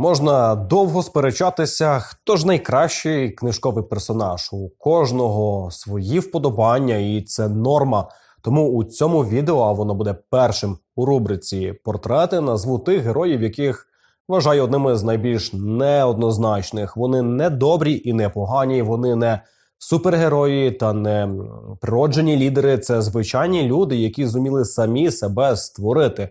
Можна довго сперечатися, хто ж найкращий книжковий персонаж. У кожного свої вподобання, і це норма. Тому у цьому відео, а воно буде першим у рубриці портрети, назву тих героїв, яких вважаю одними з найбільш неоднозначних. Вони не добрі і не погані, вони не супергерої та не природжені лідери. Це звичайні люди, які зуміли самі себе створити.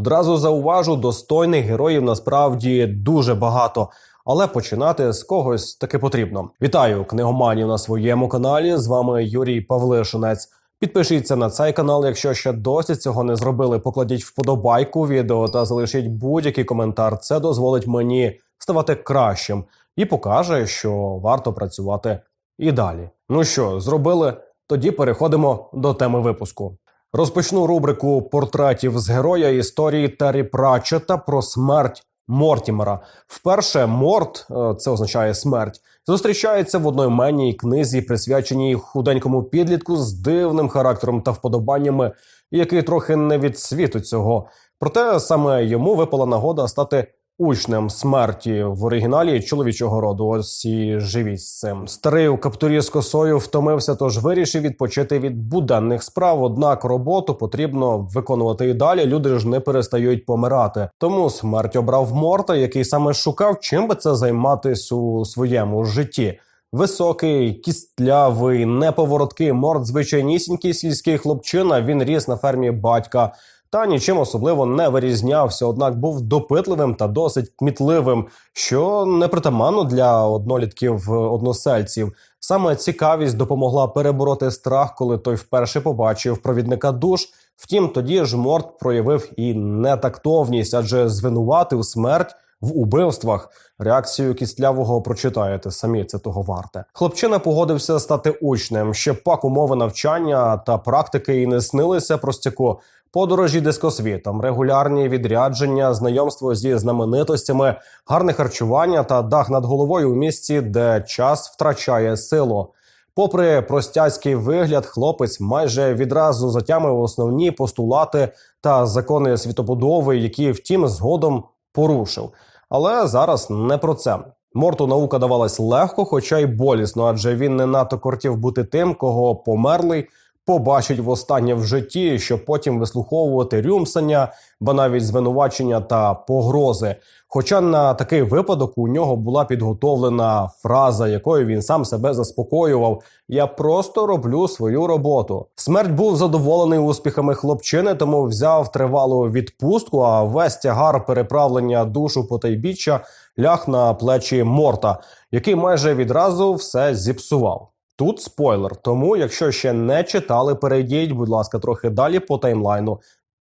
Одразу зауважу, достойних героїв насправді дуже багато. Але починати з когось таки потрібно. Вітаю книгоманів на своєму каналі. З вами Юрій Павлишинець. Підпишіться на цей канал, якщо ще досі цього не зробили. Покладіть вподобайку відео та залишіть будь-який коментар. Це дозволить мені ставати кращим і покаже, що варто працювати і далі. Ну що, зробили? Тоді переходимо до теми випуску. Розпочну рубрику портретів з героя історії Террі Пратчета про смерть Мортімера. Вперше Морт, е, це означає смерть, зустрічається в одноіменній книзі, присвяченій худенькому підлітку з дивним характером та вподобаннями, який трохи не від світу цього. Проте саме йому випала нагода стати учнем смерті в оригіналі чоловічого роду. Ось і живіть з цим. Старий у каптурі з косою втомився, тож вирішив відпочити від буденних справ. Однак роботу потрібно виконувати і далі. Люди ж не перестають помирати. Тому смерть обрав Морта, який саме шукав, чим би це займатись у своєму житті. Високий, кістлявий, неповороткий морд, звичайнісінький сільський хлопчина. Він ріс на фермі батька та нічим особливо не вирізнявся, однак був допитливим та досить кмітливим, що не притаманно для однолітків односельців. Саме цікавість допомогла перебороти страх, коли той вперше побачив провідника душ. Втім, тоді ж Морт проявив і нетактовність, адже звинуватив смерть в убивствах. Реакцію кістлявого прочитаєте самі це того варте. Хлопчина погодився стати учнем. Ще пак умови навчання та практики і не снилися простяку. Подорожі дискосвітом, регулярні відрядження, знайомство зі знаменитостями, гарне харчування та дах над головою у місці, де час втрачає силу. Попри простяцький вигляд, хлопець майже відразу затямив основні постулати та закони світобудови, які втім згодом порушив. Але зараз не про це. Морту наука давалась легко, хоча й болісно, адже він не надто кортів бути тим, кого померлий побачить востаннє в житті, щоб потім вислуховувати рюмсання, ба навіть звинувачення та погрози. Хоча на такий випадок у нього була підготовлена фраза, якою він сам себе заспокоював: Я просто роблю свою роботу. Смерть був задоволений успіхами хлопчини, тому взяв тривалу відпустку. А весь тягар переправлення душу потайбіччя ляг на плечі Морта, який майже відразу все зіпсував. Тут спойлер, тому якщо ще не читали, перейдіть, будь ласка, трохи далі по таймлайну.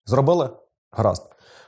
Зробили? Гаразд.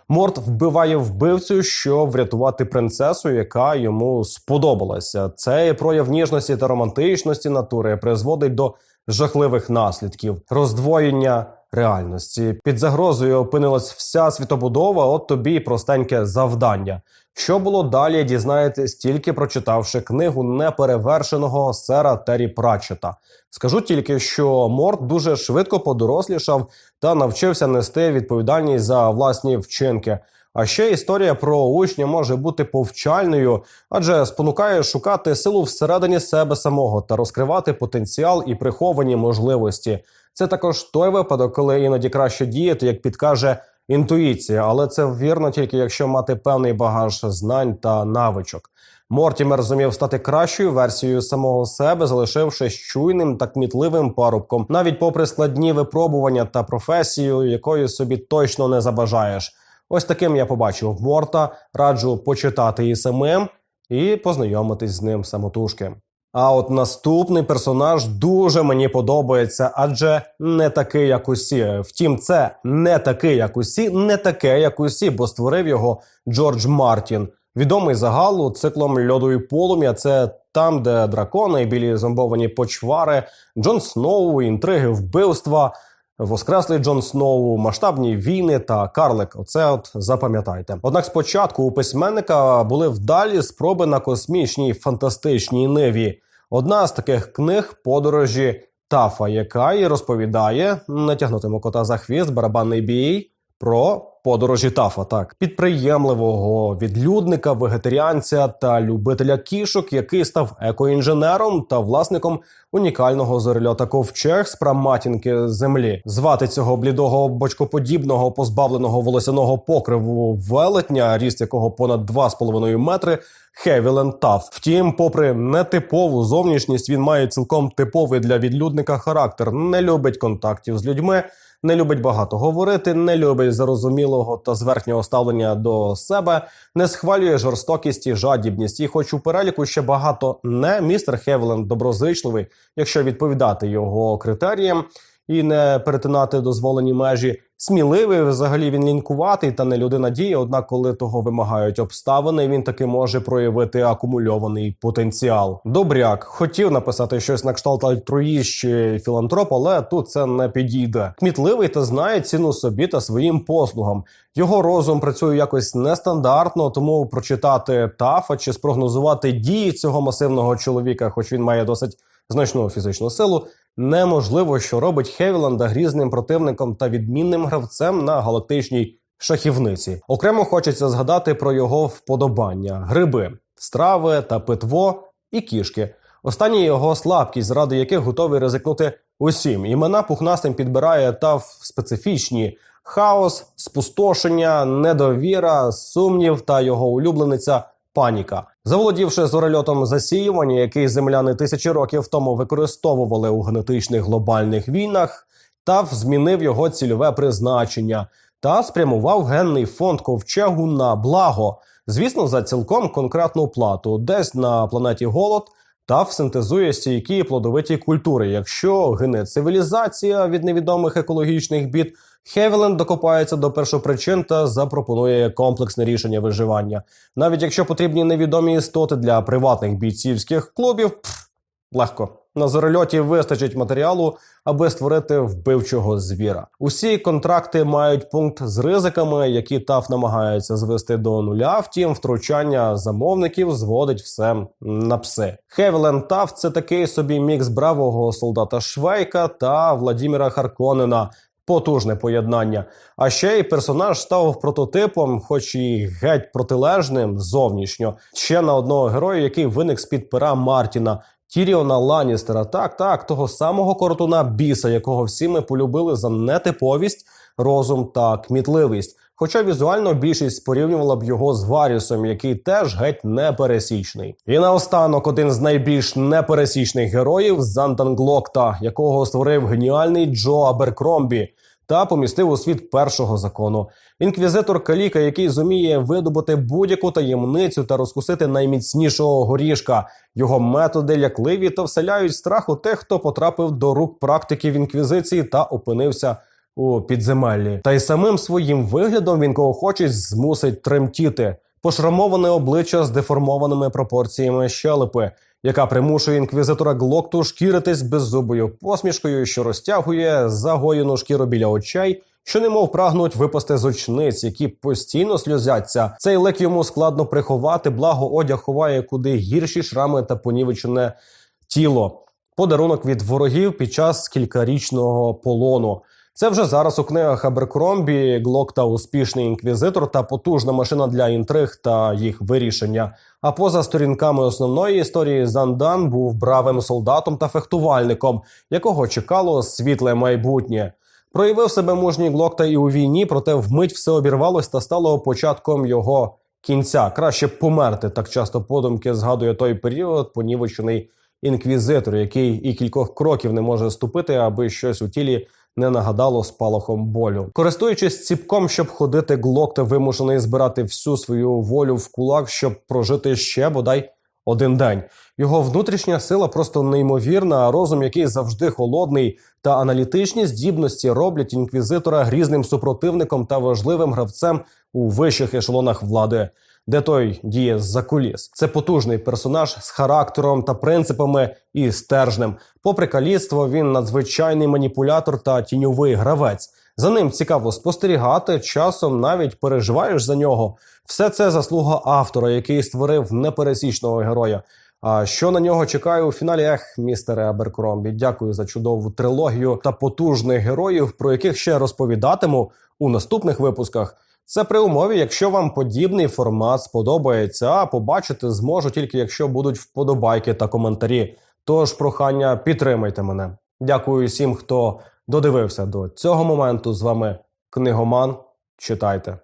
Морт вбиває вбивцю, щоб врятувати принцесу, яка йому сподобалася. Цей прояв ніжності та романтичності натури призводить до жахливих наслідків, роздвоєння реальності. Під загрозою опинилась вся світобудова. От тобі і простеньке завдання. Що було далі, дізнаєтесь тільки прочитавши книгу неперевершеного сера Террі Прачета. Скажу тільки, що Морт дуже швидко подорослішав та навчився нести відповідальність за власні вчинки. А ще історія про учня може бути повчальною, адже спонукає шукати силу всередині себе самого та розкривати потенціал і приховані можливості. Це також той випадок, коли іноді краще діяти, як підкаже інтуїція, але це вірно тільки якщо мати певний багаж знань та навичок. Мортімер зумів стати кращою версією самого себе, залишившись чуйним та кмітливим парубком, навіть попри складні випробування та професію, якої собі точно не забажаєш. Ось таким я побачив Морта. Раджу почитати і самим і познайомитись з ним самотужки. А от наступний персонаж дуже мені подобається, адже не такий, як усі. Втім, це не такий, як усі, не таке, як усі, бо створив його Джордж Мартін. Відомий загалу циклом льоду і полум'я. Це там, де дракони, білі зомбовані почвари, Джон Сноу, інтриги, вбивства. Воскреслий Джон Сноу, масштабні війни та Карлик. Оце от запам'ятайте. Однак спочатку у письменника були вдалі спроби на космічній фантастичній ниві. Одна з таких книг подорожі Тафа, яка і розповідає натягнутиму кота за хвіст барабанний бій про Подорожі Тафа, так підприємливого відлюдника, вегетаріанця та любителя кішок, який став екоінженером та власником унікального зорельота ковчег з праматінки землі. Звати цього блідого бочкоподібного, позбавленого волосяного покриву велетня, ріст якого понад 2,5 метри. Хевілен Таф. Втім, попри нетипову зовнішність, він має цілком типовий для відлюдника характер. Не любить контактів з людьми, не любить багато говорити, не любить зарозумілого та зверхнього ставлення до себе, не схвалює жорстокість і жадібність. І, хоч у переліку ще багато не містер Хевленд доброзичливий, якщо відповідати його критеріям. І не перетинати дозволені межі сміливий. Взагалі він лінкуватий та не людина дії. Однак, коли того вимагають обставини, він таки може проявити акумульований потенціал. Добряк хотів написати щось на кшталт альтруїст чи філантроп, але тут це не підійде. Кмітливий та знає ціну собі та своїм послугам. Його розум працює якось нестандартно, тому прочитати тафа чи спрогнозувати дії цього масивного чоловіка, хоч він має досить значну фізичну силу. Неможливо, що робить Хевіланда грізним противником та відмінним гравцем на галактичній шахівниці. Окремо хочеться згадати про його вподобання: гриби, страви та питво і кішки. Останні його слабкість, заради яких готовий ризикнути усім. Імена пухнастим підбирає та в специфічні хаос, спустошення, недовіра, сумнів та його улюблениця паніка. Заволодівши зорельотом засіювання, який земляни тисячі років тому використовували у генетичних глобальних війнах, Тав змінив його цільове призначення та спрямував генний фонд ковчегу на благо. Звісно, за цілком конкретну плату, десь на планеті голод. Тав синтезує стійкі плодовиті культури. Якщо гине цивілізація від невідомих екологічних бід, Хевіленд докопається до першопричин та запропонує комплексне рішення виживання. Навіть якщо потрібні невідомі істоти для приватних бійцівських клубів, пф, легко. На зорельоті вистачить матеріалу, аби створити вбивчого звіра. Усі контракти мають пункт з ризиками, які ТАФ намагається звести до нуля. Втім, втручання замовників зводить все на пси. Хевілен ТАФ – це такий собі мікс бравого солдата Швейка та Владіміра Харконена. Потужне поєднання. А ще й персонаж став прототипом, хоч і геть протилежним зовнішньо, ще на одного героя, який виник з під пера Мартіна. Тіріона Ланністера, так, так, того самого коротуна біса, якого всі ми полюбили за нетиповість, розум та кмітливість. Хоча візуально більшість порівнювала б його з Варісом, який теж геть непересічний. І наостанок один з найбільш непересічних героїв Зантан Глокта, якого створив геніальний Джо Аберкромбі. Та помістив у світ першого закону. Інквізитор Каліка, який зуміє видобути будь-яку таємницю та розкусити найміцнішого горішка. Його методи лякливі та вселяють страх у тих, хто потрапив до рук практиків інквізиції та опинився у підземеллі. Та й самим своїм виглядом він кого хоче змусить тремтіти. Пошрамоване обличчя з деформованими пропорціями щелепи, яка примушує інквізитора Глокту шкіритись беззубою посмішкою, що розтягує загоєну шкіру біля очей, що немов прагнуть випасти з очниць, які постійно сльозяться. Цей лик йому складно приховати, благо одяг ховає куди гірші шрами та понівечене тіло. Подарунок від ворогів під час кількарічного полону. Це вже зараз у книгах Аберкромбі, Глок та успішний інквізитор та потужна машина для інтриг та їх вирішення. А поза сторінками основної історії Зандан був бравим солдатом та фехтувальником, якого чекало світле майбутнє. Проявив себе мужній Глокта і у війні, проте вмить все обірвалось та стало початком його кінця. Краще померти. Так часто подумки згадує той період, понівечений інквізитор, який і кількох кроків не може ступити, аби щось у тілі не нагадало спалахом болю. Користуючись ціпком, щоб ходити, Глокта вимушений збирати всю свою волю в кулак, щоб прожити ще бодай один день. Його внутрішня сила просто неймовірна, а розум, який завжди холодний, та аналітичні здібності роблять інквізитора грізним супротивником та важливим гравцем у вищих ешелонах влади. Де той діє з-за куліс. Це потужний персонаж з характером та принципами і стержнем. Попри каліцтво, він надзвичайний маніпулятор та тіньовий гравець. За ним цікаво спостерігати, часом навіть переживаєш за нього. Все це заслуга автора, який створив непересічного героя. А що на нього чекає у фіналі? Ех, містере Аберкромбі, дякую за чудову трилогію та потужних героїв, про яких ще розповідатиму у наступних випусках. Це при умові, якщо вам подібний формат сподобається, а побачити зможу тільки якщо будуть вподобайки та коментарі. Тож прохання підтримайте мене. Дякую всім, хто додивився до цього моменту. З вами книгоман. Читайте.